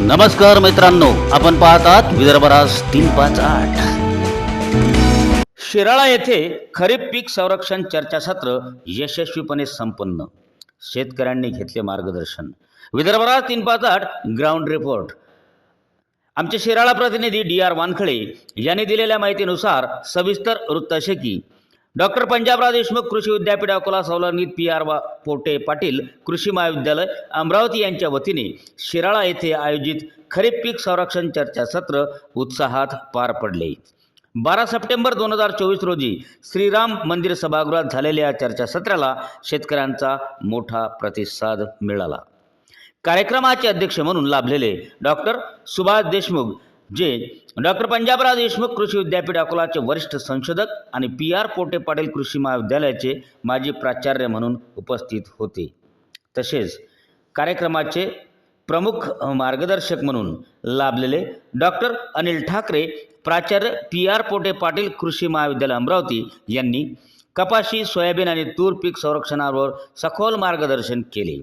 नमस्कार मित्रांनो आपण पाहतात विदर्भ राज तीन पाच आठ. शिराळा येथे खरीप पीक संरक्षण चर्चासत्र यशस्वीपणे संपन्न. शेतकऱ्यांनी घेतले मार्गदर्शन. विदर्भराज तीन पाच आठ ग्राउंड रिपोर्ट आमचे शिराळा प्रतिनिधी डी आर वानखळे यांनी दिलेल्या माहितीनुसार सविस्तर वृत्त असे की डॉक्टर पंजाबराव देशमुख कृषी विद्यापीठ अकोला सवलनीत पी आर वा पोटे पाटील कृषी महाविद्यालय अमरावती यांच्या वतीने शिराळा येथे आयोजित खरीप पीक संरक्षण चर्चासत्र उत्साहात पार पडले. बारा सप्टेंबर दोन हजार चोवीस रोजी श्रीराम मंदिर सभागृहात झालेल्या या चर्चासत्राला शेतकऱ्यांचा मोठा प्रतिसाद मिळाला. कार्यक्रमाचे अध्यक्ष म्हणून लाभलेले डॉक्टर सुभाष देशमुख जे डॉक्टर पंजाबराव देशमुख कृषी विद्यापीठ अकोलाचे वरिष्ठ संशोधक आणि पी आर पोटे पाटील कृषी महाविद्यालयाचे माजी प्राचार्य म्हणून उपस्थित होते. तसेच कार्यक्रमाचे प्रमुख मार्गदर्शक म्हणून लाभलेले डॉक्टर अनिल ठाकरे प्राचार्य पी आर पोटे पाटील कृषी महाविद्यालय अमरावती यांनी कपाशी सोयाबीन आणि तूर पीक संरक्षणावर सखोल मार्गदर्शन केले.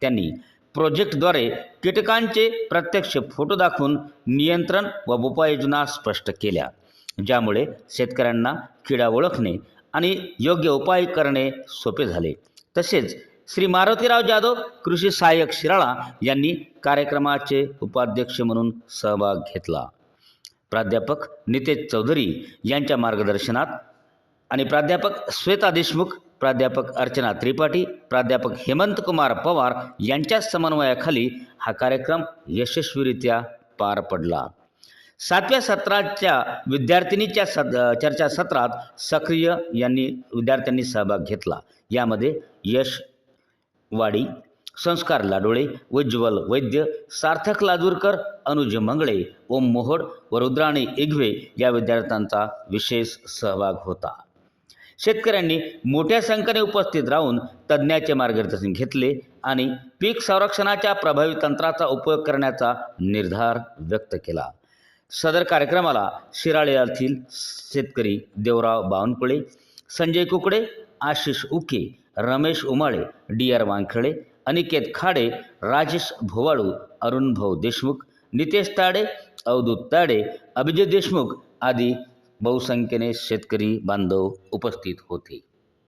त्यांनी प्रोजेक्टद्वारे कीटकांचे प्रत्यक्ष फोटो दाखवून नियंत्रण व उपाययोजना स्पष्ट केल्या ज्यामुळे शेतकऱ्यांना किडा ओळखणे आणि योग्य उपाय करणे सोपे झाले. तसेच श्री मारुतीराव जाधव कृषी सहाय्यक शिराळा यांनी कार्यक्रमाचे उपाध्यक्ष म्हणून सहभाग घेतला. प्राध्यापक नितेश चौधरी यांच्या मार्गदर्शनात आणि प्राध्यापक श्वेता देशमुख प्राध्यापक अर्चना त्रिपाठी प्राध्यापक हेमंत कुमार पवार यांच्या समन्वयाखाली हा कार्यक्रम यशस्वीरित्या पार पडला. सातव्या सत्राच्या विद्यार्थिनीच्या सद चर्चासत्रात सक्रिय यांनी विद्यार्थ्यांनी सहभाग घेतला. यामध्ये यश वाडी संस्कार लाडोळे उज्ज्वल वैद्य सार्थक लाजूरकर अनुज मंगळे ओम मोहोड व रुद्राणी इगवे या विद्यार्थ्यांचा विशेष सहभाग होता. शेतकऱ्यांनी मोठ्या संख्येने उपस्थित राहून तज्ज्ञाचे मार्गदर्शन घेतले आणि पीक संरक्षणाच्या प्रभावी तंत्राचा उपयोग करण्याचा निर्धार व्यक्त केला. सदर कार्यक्रमाला शिराळे येथील शेतकरी देवराव बावनकुळे संजय कुकडे आशिष उके रमेश उमाळे डी आर वानखळे अनिकेत खाडे राजेश भोवाळू अरुण भाऊ देशमुख नितेश ताडे अवधूत ताडे अभिजित देशमुख आदी बहुसंख्येने शेतकरी बांधव उपस्थित होते.